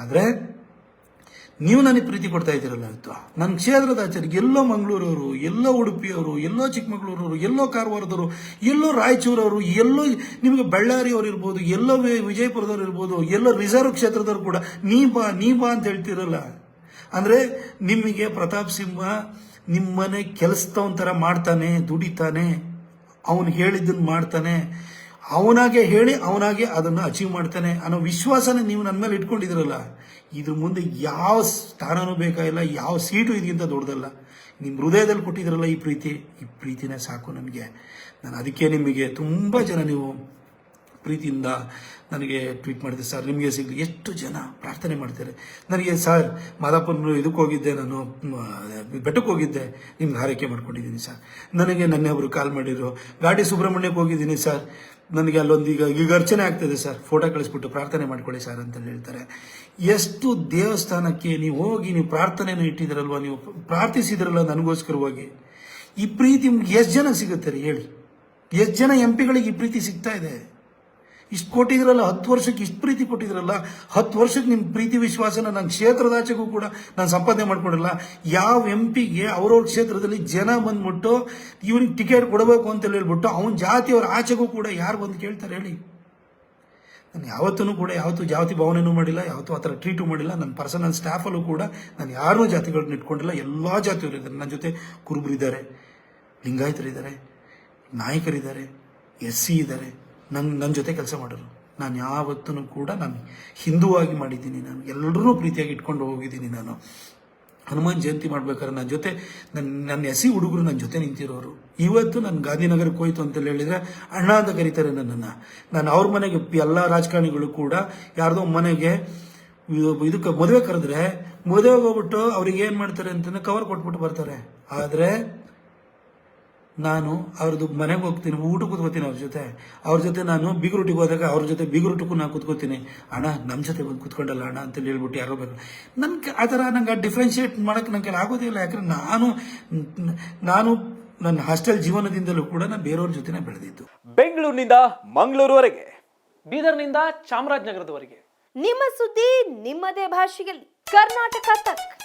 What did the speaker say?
ಆದರೆ ನೀವು ನನಗೆ ಪ್ರೀತಿ ಕೊಡ್ತಾ ಇದ್ದೀರಲ್ಲ ಇವತ್ತು ನನ್ನ ಕ್ಷೇತ್ರದ ಆಚಾರ್ಯ ಎಲ್ಲೋ ಮಂಗಳೂರವರು, ಎಲ್ಲೋ ಉಡುಪಿಯವರು, ಎಲ್ಲೋ ಚಿಕ್ಕಮಗಳೂರವರು, ಎಲ್ಲೋ ಕಾರವಾರದವರು, ಎಲ್ಲೋ ರಾಯಚೂರವರು, ಎಲ್ಲೋ ನಿಮಗೆ ಬಳ್ಳಾರಿಯವರು ಇರ್ಬೋದು, ಎಲ್ಲೋ ವಿಜಯಪುರದವ್ರು ಇರ್ಬೋದು, ಎಲ್ಲೋ ರಿಸರ್ವ್ ಕ್ಷೇತ್ರದವ್ರು ಕೂಡ, ನೀ ಬಾ ನೀ ಬಾ ಅಂತ ಹೇಳ್ತಿರಲ್ಲ. ಅಂದರೆ ನಿಮಗೆ ಪ್ರತಾಪ್ ಸಿಂಹ ನಿಮ್ಮನೆ ಕೆಲಸದವನ ಥರ ಮಾಡ್ತಾನೆ, ದುಡಿತಾನೆ, ಅವನು ಹೇಳಿದ್ದನ್ನು ಮಾಡ್ತಾನೆ. ಅವನಾಗೆ ಹೇಳಿ, ಅವನಾಗೆ ಅದನ್ನು ಅಚೀವ್ ಮಾಡ್ತಾನೆ ಅನ್ನೋ ವಿಶ್ವಾಸನ ನೀವು ನನ್ನ ಮೇಲೆ ಇಟ್ಕೊಂಡಿದ್ರಲ್ಲ ಇದ್ರ ಮುಂದೆ ಯಾವ ಸ್ಥಾನನೂ ಬೇಕಾಗಿಲ್ಲ, ಯಾವ ಸೀಟು ಇದಕ್ಕಿಂತ ದೊಡ್ಡದಲ್ಲ. ನಿಮ್ಮ ಹೃದಯದಲ್ಲಿ ಕೊಟ್ಟಿದ್ರಲ್ಲ ಈ ಪ್ರೀತಿ, ಈ ಪ್ರೀತಿನೇ ಸಾಕು ನನಗೆ. ನಾನು ಅದಕ್ಕೆ ನಿಮಗೆ ತುಂಬ ಜನ ನೀವು ಪ್ರೀತಿಯಿಂದ ನನಗೆ ಟ್ವೀಟ್ ಮಾಡಿದೆ ಸರ್, ನಿಮಗೆ ಸಿಗಲಿ ಎಷ್ಟು ಜನ ಪ್ರಾರ್ಥನೆ ಮಾಡ್ತಾರೆ? ನನಗೆ, ಸರ್ ಮಾದಾಪುರ ಇದಕ್ಕೆ ಹೋಗಿದ್ದೆ. ನಾನು ಬೆಟ್ಟಕ್ಕೆ ಹೋಗಿದ್ದೆ. ನಿಮ್ಗೆ ಹಾರೈಕೆ ಮಾಡ್ಕೊಂಡಿದ್ದೀನಿ, ಸರ್. ನನಗೆ ನನ್ನೆ ಒಬ್ಬರು ಕಾಲ್ ಮಾಡಿದ್ರು. ಗಾಡಿ ಸುಬ್ರಹ್ಮಣ್ಯಕ್ಕೆ ಹೋಗಿದ್ದೀನಿ, ಸರ್. ನನಗೆ ಅಲ್ಲೊಂದು ಈಗ ಈಗ ಅರ್ಚನೆ ಆಗ್ತದೆ, ಸರ್. ಫೋಟೋ ಕಳಿಸ್ಬಿಟ್ಟು ಪ್ರಾರ್ಥನೆ ಮಾಡ್ಕೊಳ್ಳಿ, ಸರ್ ಅಂತ ಹೇಳ್ತಾರೆ. ಎಷ್ಟು ದೇವಸ್ಥಾನಕ್ಕೆ ನೀವು ಹೋಗಿ ನೀವು ಪ್ರಾರ್ಥನೆಯನ್ನು ಇಟ್ಟಿದ್ದೀರಲ್ವ ನೀವು ಪ್ರಾರ್ಥಿಸಿದ್ರಲ್ಲ ನನಗೋಸ್ಕರವಾಗಿ ಈ ಪ್ರೀತಿ ಎಷ್ಟು ಜನ ಸಿಗುತ್ತೆ ರೀ ಹೇಳಿ? ಎಷ್ಟು ಜನ ಎಂ ಪಿಗಳಿಗೆ ಈ ಪ್ರೀತಿ ಸಿಗ್ತಾ ಇದೆ? ಇಷ್ಟು ಕೊಟ್ಟಿದ್ರಲ್ಲ, ಹತ್ತು ವರ್ಷಕ್ಕೆ ಇಷ್ಟು ಪ್ರೀತಿ ಕೊಟ್ಟಿದ್ರಲ್ಲ, ಹತ್ತು ವರ್ಷಕ್ಕೆ ನಿಮ್ಮ ಪ್ರೀತಿ ವಿಶ್ವಾಸನ ನನ್ನ ಕ್ಷೇತ್ರದಾಚೆಗೂ ಕೂಡ ನಾನು ಸಂಪಾದನೆ ಮಾಡಿಕೊಡಲ್ಲ. ಯಾವ ಎಂ ಪಿಗೆ ಅವ್ರವ್ರ ಕ್ಷೇತ್ರದಲ್ಲಿ ಜನ ಬಂದ್ಬಿಟ್ಟು ಇವನಿಗೆ ಟಿಕೆಟ್ ಕೊಡಬೇಕು ಅಂತ ಹೇಳ್ಬಿಟ್ಟು ಅವನ ಜಾತಿಯವ್ರ ಆಚೆಗೂ ಕೂಡ ಯಾರು ಬಂದು ಕೇಳ್ತಾರೆ ಹೇಳಿ. ನಾನು ಯಾವತ್ತೂ ಕೂಡ ಯಾವತ್ತೂ ಜಾತಿ ಭಾವನೆಯೂ ಮಾಡಿಲ್ಲ, ಯಾವತ್ತೂ ಆ ಥರ ಟ್ರೀಟು ಮಾಡಿಲ್ಲ. ನನ್ನ ಪರ್ಸನಲ್ ಸ್ಟಾಫಲ್ಲೂ ಕೂಡ ನಾನು ಯಾರನ್ನೂ ಜಾತಿಗಳನ್ನ ಇಟ್ಕೊಂಡಿಲ್ಲ. ಎಲ್ಲ ಜಾತಿಯವರು ಇದ್ದಾರೆ. ನನ್ನ ಜೊತೆ ಕುರುಬರಿದ್ದಾರೆ ಲಿಂಗಾಯತರಿದ್ದಾರೆ ನಾಯಕರಿದ್ದಾರೆ ಎಸ್ ಸಿ ಇದ್ದಾರೆ. ನನ್ನ ನನ್ನ ಜೊತೆ ಕೆಲಸ ಮಾಡೋರು. ನಾನು ಯಾವತ್ತೂ ಕೂಡ ನಾನು ಹಿಂದೂವಾಗಿ ಮಾಡಿದ್ದೀನಿ ನಾನು. ಎಲ್ಲರೂ ಪ್ರೀತಿಯಾಗಿ ಇಟ್ಕೊಂಡು ಹೋಗಿದ್ದೀನಿ ನಾನು. ಹನುಮಾನ್ ಜಯಂತಿ ಮಾಡ್ಬೇಕಾದ್ರೆ ನನ್ನ ಜೊತೆ ನನ್ನ ನನ್ನ ಎಸಿ ಹುಡುಗರು ನನ್ನ ಜೊತೆ ನಿಂತಿರೋರು. ಇವತ್ತು ನಾನು ಗಾಂಧಿನಗರಕ್ಕೆ ಹೋಯ್ತು ಅಂತ ಹೇಳಿದ್ರೆ ಅಣ್ಣ ಅಂತ ಕರೀತಾರೆ ನನ್ನನ್ನು. ನಾನು ಅವ್ರ ಮನೆಗೆ ಎಲ್ಲ ರಾಜಕಾರಣಿಗಳು ಕೂಡ ಯಾರ್ದೋ ಮನೆಗೆ ಇದಕ್ಕೆ ಮದುವೆ ಕರೆದ್ರೆ ಮದುವೆಗೆ ಹೋಗ್ಬಿಟ್ಟು ಅವ್ರಿಗೆ ಏನು ಮಾಡ್ತಾರೆ ಅಂತಂದ್ರೆ ಕವರ್ ಕೊಟ್ಬಿಟ್ಟು ಬರ್ತಾರೆ. ಆದರೆ ನಾನು ಅವ್ರದ್ದು ಮನೆಗೆ ಹೋಗ್ತೀನಿ ಊಟ ಕೂತ್ಕೋತೀನಿ ಅವ್ರ ಜೊತೆ. ಅವ್ರ ಜೊತೆ ನಾನು ಬೀಗರೂಟಿಗೆ ಹೋದಾಗ ಅವ್ರ ಜೊತೆ ಬೀಗರೂಟಕ್ಕೂ ನಾನು ಕೂತ್ಕೋತೀನಿ. ಅಣ್ಣ ನಮ್ಮ ಜೊತೆ ಬಂದು ಕೂತ್ಕೊಂಡಲ್ಲ ಅಣ್ಣ ಅಂತ ಹೇಳ್ಬಿಟ್ಟು ಯಾರೋ ಬೇಕು ನನ್ಗೆ ಆ ಥರ ನಂಗೆ ಡಿಫ್ರೆನ್ಷಿಯೇಟ್ ಮಾಡೋಕ್ಕೆ ನನಗೆ ಆಗೋದಿಲ್ಲ ಯಾಕಂದ್ರೆ ನಾನು ನಾನು ನನ್ನ ಹಾಸ್ಟೆಲ್ ಜೀವನದಿಂದಲೂ ಕೂಡ ನಾನು ಬೇರೆಯವ್ರ ಜೊತೆ ಬೆಳೆದಿದ್ದು. ಬೆಂಗಳೂರಿನಿಂದ ಮಂಗಳೂರುವರೆಗೆ ಬೀದರ್ನಿಂದ ಚಾಮರಾಜನಗರದವರೆಗೆ. ನಿಮ್ಮ ಸುದ್ದಿ ನಿಮ್ಮದೇ ಭಾಷೆಯಲ್ಲಿ. ಕರ್ನಾಟಕ ತಕ್.